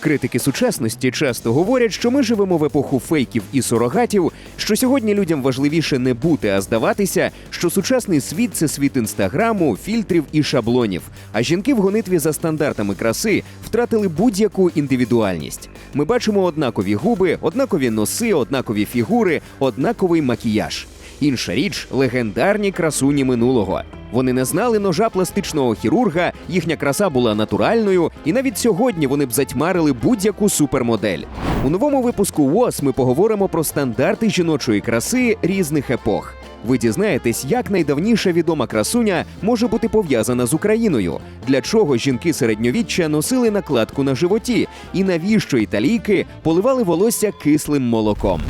Критики сучасності часто говорять, що ми живемо в епоху фейків і сурогатів, що сьогодні людям важливіше не бути, а здаватися, що сучасний світ це світ інстаграму, фільтрів і шаблонів. А жінки в гонитві за стандартами краси втратили будь-яку індивідуальність. Ми бачимо однакові губи, однакові носи, однакові фігури, однаковий макіяж. Інша річ легендарні красуні минулого. Вони не знали ножа пластичного хірурга, їхня краса була натуральною, і навіть сьогодні вони б затьмарили будь-яку супермодель. У новому випуску ВОС ми поговоримо про стандарти жіночої краси різних епох. Ви дізнаєтесь, як найдавніша відома красуня може бути пов'язана з Україною, для чого жінки середньовіччя носили накладку на животі, і навіщо італійки поливали волосся кислим молоком.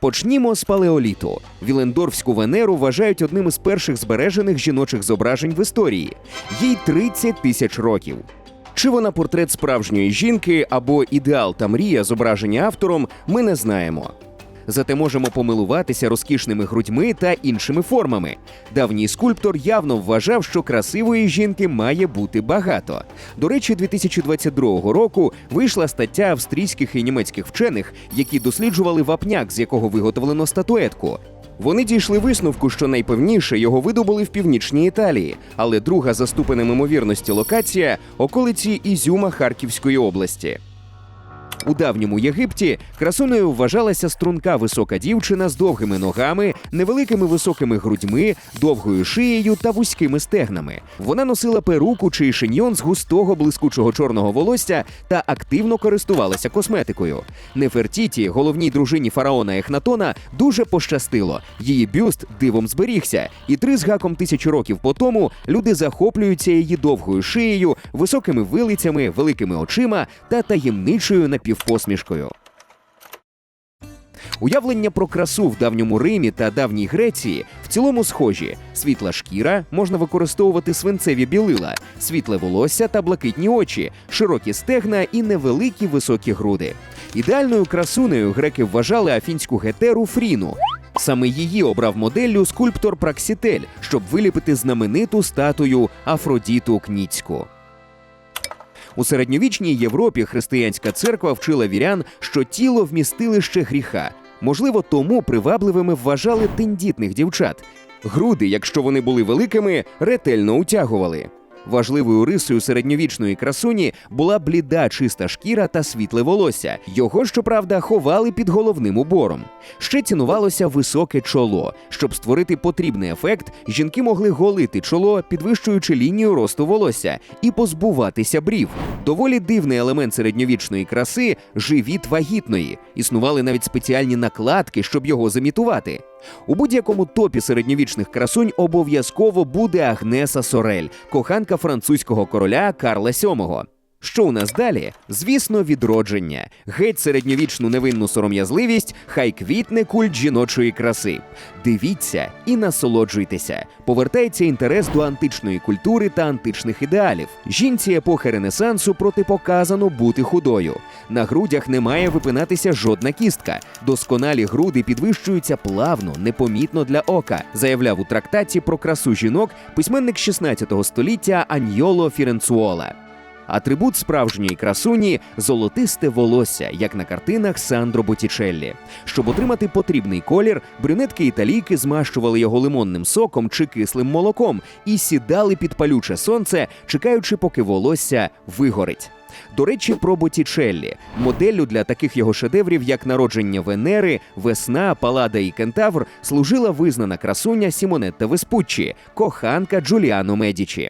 Почнімо з палеоліту. Вілендорфську Венеру вважають одним із перших збережених жіночих зображень в історії. Їй 30 тисяч років. Чи вона портрет справжньої жінки або ідеал та мрія, зображені автором, ми не знаємо. Зате можемо помилуватися розкішними грудьми та іншими формами. Давній скульптор явно вважав, що красивої жінки має бути багато. До речі, 2022 року вийшла стаття австрійських і німецьких вчених, які досліджували вапняк, з якого виготовлено статуетку. Вони дійшли висновку, що найпевніше його видобули в північній Італії, але друга за ступенем імовірності локація околиці Ізюма Харківської області. У давньому Єгипті красунею вважалася струнка висока дівчина з довгими ногами, невеликими високими грудьми, довгою шиєю та вузькими стегнами. Вона носила перуку чи шиньйон з густого блискучого чорного волосся та активно користувалася косметикою. Нефертіті, головній дружині фараона Ехнатона, дуже пощастило. Її бюст дивом зберігся, і три з гаком тисячі років по тому люди захоплюються її довгою шиєю, високими вилицями, великими очима та таємничою напівпосмішкою. Уявлення про красу в давньому Римі та давній Греції в цілому схожі: світла шкіра можна використовувати свинцеві білила, світле волосся та блакитні очі, широкі стегна і невеликі високі груди. Ідеальною красунею греки вважали афінську гетеру Фріну. Саме її обрав моделлю скульптор Праксітель, щоб виліпити знамениту статую Афродіту Кніцьку. У середньовічній Європі християнська церква вчила вірян, що тіло вмістилище гріха. Можливо, тому привабливими вважали тендітних дівчат. Груди, якщо вони були великими, ретельно утягували. Важливою рисою середньовічної красуні була бліда чиста шкіра та світле волосся. Його, щоправда, ховали під головним убором. Ще цінувалося високе чоло. Щоб створити потрібний ефект, жінки могли голити чоло, підвищуючи лінію росту волосся, і позбуватися брів. Доволі дивний елемент середньовічної краси живіт вагітної. Існували навіть спеціальні накладки, щоб його замітувати. У будь-якому топі середньовічних красунь обов'язково буде Агнеса Сорель, коханка французького короля Карла VII. Що у нас далі? Звісно, відродження. Геть середньовічну невинну сором'язливість, хай квітне культ жіночої краси. Дивіться і насолоджуйтеся. Повертається інтерес до античної культури та античних ідеалів. Жінці епохи Ренесансу протипоказано бути худою. На грудях не має випинатися жодна кістка. Досконалі груди підвищуються плавно, непомітно для ока, заявляв у трактаті про красу жінок письменник 16 століття Аньоло Фіренцуола. Атрибут справжньої красуні золотисте волосся, як на картинах Сандро Боттічеллі. Щоб отримати потрібний колір, брюнетки італійки змащували його лимонним соком чи кислим молоком і сідали під палюче сонце, чекаючи, поки волосся вигорить. До речі, про Боттічеллі. моделлю для таких його шедеврів, як народження Венери, Весна, Палада і Кентавр, служила визнана красуня Сімонетта Веспуччі, коханка Джуліано Медічі.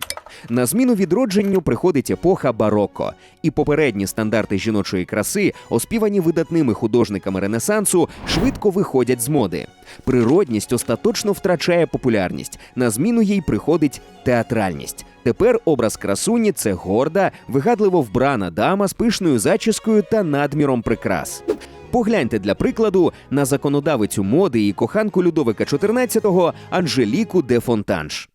На зміну відродженню приходить епоха бароко, і попередні стандарти жіночої краси, оспівані видатними художниками Ренесансу, швидко виходять з моди. Природність остаточно втрачає популярність. На зміну їй приходить театральність. Тепер образ красуні це горда, вигадливо вбрана дама з пишною зачіскою та надміром прикрас. Погляньте для прикладу на законодавицю моди і коханку Людовика XIV Анжеліку де Фонтанж.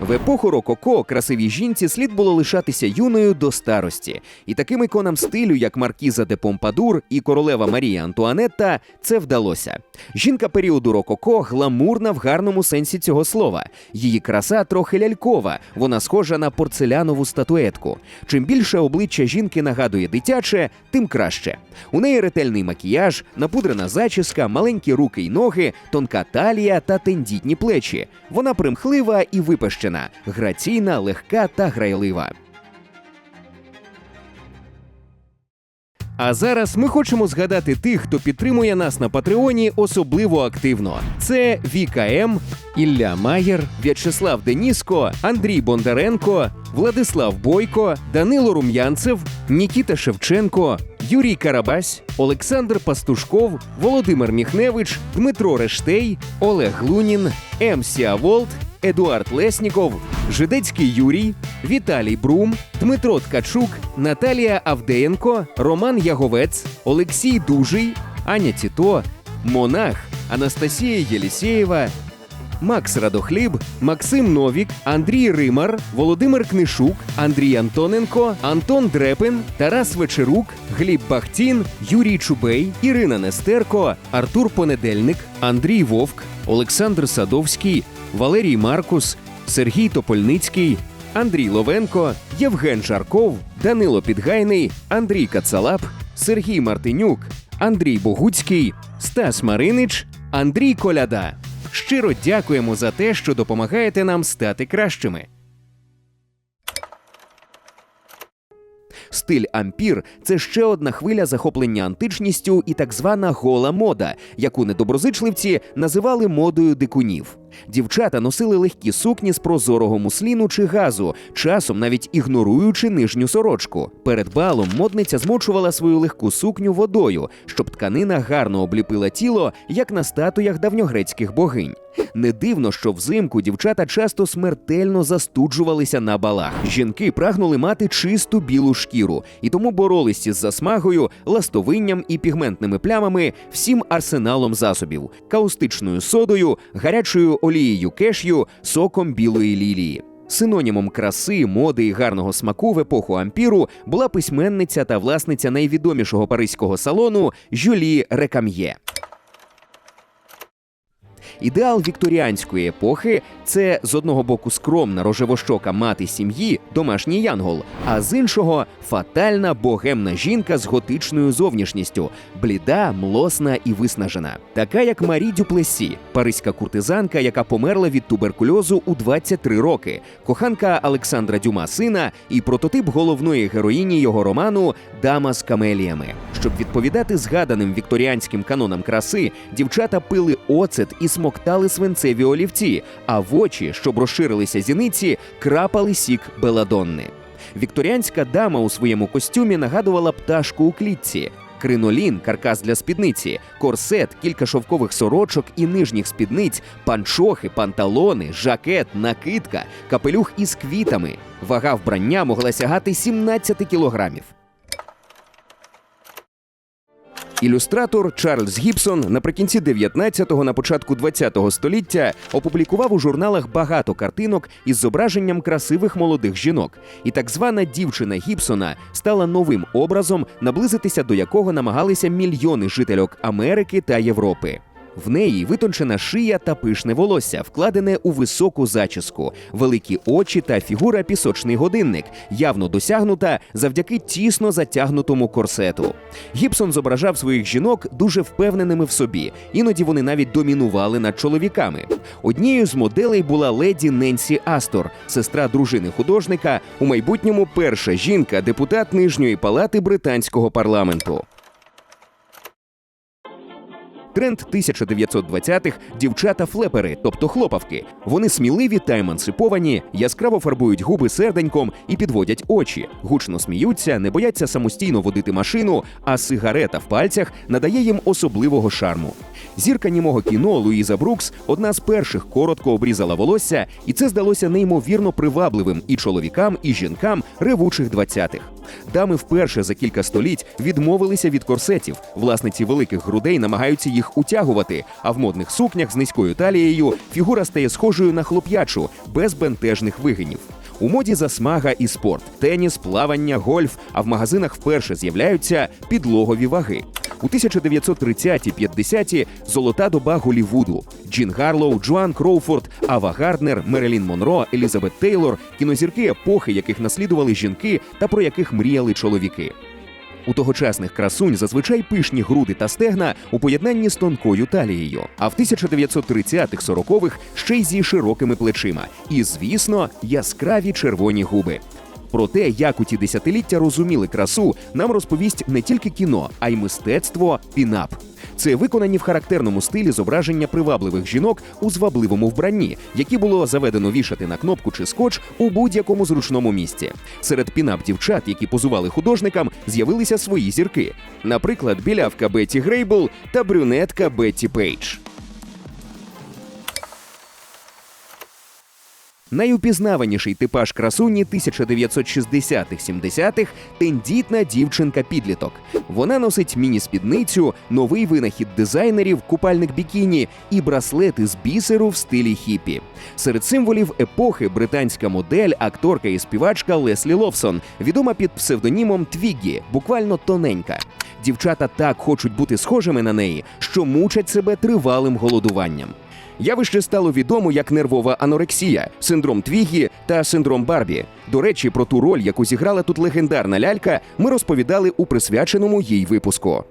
В епоху рококо красивій жінці слід було лишатися юною до старості, і таким іконам стилю, як Маркіза де Помпадур і королева Марія Антуанетта, це вдалося. Жінка періоду рококо гламурна в гарному сенсі цього слова. Її краса трохи лялькова, вона схожа на порцелянову статуетку. Чим більше обличчя жінки нагадує дитяче, тим краще. У неї ретельний макіяж, напудрена зачіска, маленькі руки й ноги, тонка талія та тендітні плечі. Вона примхлива і випещена, граційна, легка та грайлива. А зараз ми хочемо згадати тих, хто підтримує нас на Патреоні особливо активно. Це Віка М, Ілля Маєр, В'ячеслав Деніско, Андрій Бондаренко, Владислав Бойко, Данило Рум'янцев, Нікіта Шевченко, Юрій Карабась, Олександр Пастушков, Володимир Міхневич, Дмитро Рештей, Олег Лунін, М. Сіаволт, Едуард Лесніков, Жидецький Юрій, Віталій Брум, Дмитро Ткачук, Наталія Авдеєнко, Роман Яговець, Олексій Дужий, Аня Тіто, Монах, Анастасія Єлісєєва, Макс Радохліб, Максим Новік, Андрій Римар, Володимир Книшук, Андрій Антоненко, Антон Дрепин, Тарас Вечерук, Гліб Бахтін, Юрій Чубей, Ірина Нестерко, Артур Понедельник, Андрій Вовк, Олександр Садовський, Валерій Маркус, Сергій Топольницький, Андрій Ловенко, Євген Жарков, Данило Підгайний, Андрій Кацалап, Сергій Мартинюк, Андрій Богуцький, Стас Маринич, Андрій Коляда. Щиро дякуємо за те, що допомагаєте нам стати кращими. Стиль ампір це ще одна хвиля захоплення античністю і так звана гола мода, яку недоброзичливці називали модою дикунів. Дівчата носили легкі сукні з прозорого мусліну чи газу, часом навіть ігноруючи нижню сорочку. Перед балом модниця змочувала свою легку сукню водою, щоб тканина гарно обліпила тіло, як на статуях давньогрецьких богинь. Не дивно, що взимку дівчата часто смертельно застуджувалися на балах. Жінки прагнули мати чисту білу шкіру і тому боролись із засмагою, ластовинням і пігментними плямами всім арсеналом засобів, каустичною содою, гарячою олією кешю, соком білої лілії. Синонімом краси, моди і гарного смаку в епоху ампіру була письменниця та власниця найвідомішого паризького салону Жюлі Рекам'є. Ідеал вікторіанської епохи це з одного боку скромна рожевощока мати сім'ї, домашній янгол, а з іншого фатальна богемна жінка з готичною зовнішністю, бліда, млосна і виснажена, така як Марі Дюплесі, паризька куртизанка, яка померла від туберкульозу у 23 роки, коханка Олександра Дюма сина і прототип головної героїні його роману Дама з камеліями. Щоб відповідати згаданим вікторіанським канонам краси, дівчата пили оцет і смоктали свинцеві олівці, а в очі, щоб розширилися зіниці, крапали сік беладонни. Вікторіанська дама у своєму костюмі нагадувала пташку у клітці. Кринолін, каркас для спідниці, корсет, кілька шовкових сорочок і нижніх спідниць, панчохи, панталони, жакет, накидка, капелюх із квітами. Вага вбрання могла сягати 17 кілограмів. Ілюстратор Чарльз Гібсон наприкінці 19-го, на початку 20-го століття опублікував у журналах багато картинок із зображенням красивих молодих жінок. І так звана дівчина Гібсона стала новим образом, наблизитися до якого намагалися мільйони жительок Америки та Європи. В неї витончена шия та пишне волосся, вкладене у високу зачіску, великі очі та фігура пісочний годинник, явно досягнута завдяки тісно затягнутому корсету. Гібсон зображав своїх жінок дуже впевненими в собі, іноді вони навіть домінували над чоловіками. Однією з моделей була леді Ненсі Астор, сестра дружини художника, у майбутньому перша жінка, депутат нижньої палати британського парламенту. Тренд 1920-х – дівчата-флепери, тобто хлопавки. Вони сміливі та емансиповані, яскраво фарбують губи серденьком і підводять очі, гучно сміються, не бояться самостійно водити машину, а сигарета в пальцях надає їм особливого шарму. Зірка німого кіно Луїза Брукс одна з перших коротко обрізала волосся, і це здалося неймовірно привабливим і чоловікам, і жінкам ревучих 20-х. Дами вперше за кілька століть відмовилися від корсетів. Власниці великих грудей намагаються їх утягувати, а в модних сукнях з низькою талією фігура стає схожою на хлоп'ячу, без бентежних вигинів. У моді засмага і спорт, теніс, плавання, гольф. А в магазинах вперше з'являються підлогові ваги. У 1930-50-ті золота доба Голівуду. Джін Гарлоу, Джоан Кроуфорд, Ава Гарднер, Мерелін Монро, Елізабет Тейлор кінозірки епохи, яких наслідували жінки та про яких мріяли чоловіки. У тогочасних красунь зазвичай пишні груди та стегна у поєднанні з тонкою талією, а в 1930-40-х ще й зі широкими плечима. І, звісно, яскраві червоні губи. Про те, як у ті десятиліття розуміли красу, нам розповість не тільки кіно, а й мистецтво пінап. Це виконані в характерному стилі зображення привабливих жінок у звабливому вбранні, які було заведено вішати на кнопку чи скотч у будь-якому зручному місці. Серед пінап дівчат, які позували художникам, з'явилися свої зірки. Наприклад, білявка Бетті Грейбл та брюнетка Бетті Пейдж. Найупізнаваніший типаж красуні 1960-х-70-х – тендітна дівчинка-підліток. Вона носить міні-спідницю, новий винахід дизайнерів, купальник бікіні і браслети з бісеру в стилі хіпі. Серед символів епохи британська модель, акторка і співачка Леслі Ловсон, відома під псевдонімом Твіггі, буквально тоненька. Дівчата так хочуть бути схожими на неї, що мучать себе тривалим голодуванням. Явище стало відомо як нервова анорексія, синдром Твігі та синдром Барбі. До речі, про ту роль, яку зіграла тут легендарна лялька, ми розповідали у присвяченому їй випуску.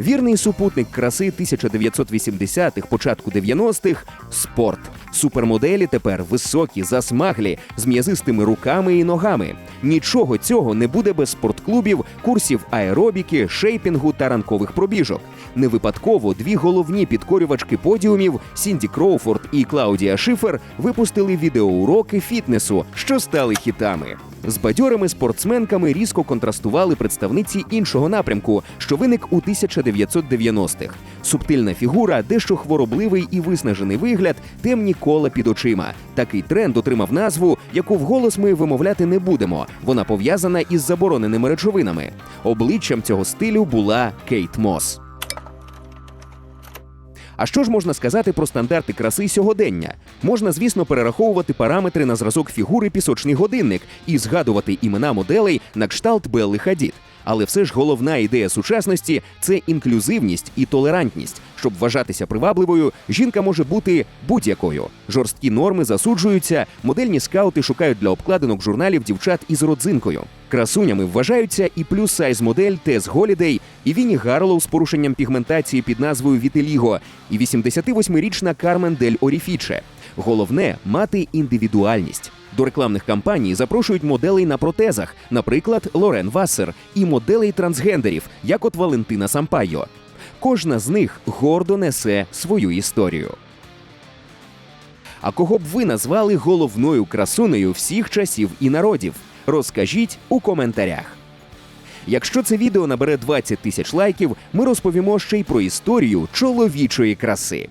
Вірний супутник краси 1980-х, початку 90-х – спорт. Супермоделі тепер високі, засмаглі, з м'язистими руками і ногами. Нічого цього не буде без спортклубів, курсів аеробіки, шейпінгу та ранкових пробіжок. Не випадково дві головні підкорювачки подіумів Сінді Кроуфорд і Клаудія Шифер випустили відеоуроки фітнесу, що стали хітами. З бадьорими спортсменками різко контрастували представниці іншого напрямку, що виник у 1990-х. Субтильна фігура, дещо хворобливий і виснажений вигляд, темні кола під очима. Такий тренд отримав назву, яку вголос ми вимовляти не будемо. Вона пов'язана із забороненими речовинами. Обличчям цього стилю була Кейт Мос. А що ж можна сказати про стандарти краси сьогодення? Можна, звісно, перераховувати параметри на зразок фігури пісочний годинник і згадувати імена моделей на кшталт Белли Хадід. Але все ж головна ідея сучасності це інклюзивність і толерантність. Щоб вважатися привабливою, жінка може бути будь-якою. Жорсткі норми засуджуються, модельні скаути шукають для обкладинок журналів дівчат із родзинкою. Красунями вважаються і плюс-сайз модель Тес Голідей, і Вінні Гарлоу з порушенням пігментації під назвою Вітеліго, і 88-річна Кармен Дель Оріфіче. Головне мати індивідуальність. До рекламних кампаній запрошують моделей на протезах, наприклад, Лорен Вассер, і моделей трансгендерів, як от Валентина Сампайо. Кожна з них гордо несе свою історію. А кого б ви назвали головною красунею всіх часів і народів? Розкажіть у коментарях. Якщо це відео набере 20 тисяч лайків, ми розповімо ще й про історію чоловічої краси.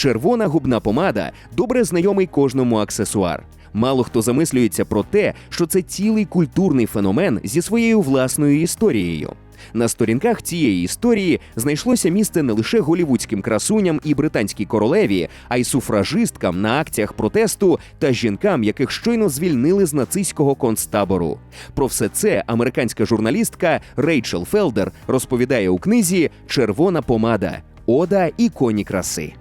Червона губна помада добре знайомий кожному аксесуар. Мало хто замислюється про те, що це цілий культурний феномен зі своєю власною історією. На сторінках цієї історії знайшлося місце не лише голівудським красуням і британській королеві, а й суфражисткам на акціях протесту та жінкам, яких щойно звільнили з нацистського концтабору. Про все це американська журналістка Рейчел Фелдер розповідає у книзі Червона помада Ода іконі краси.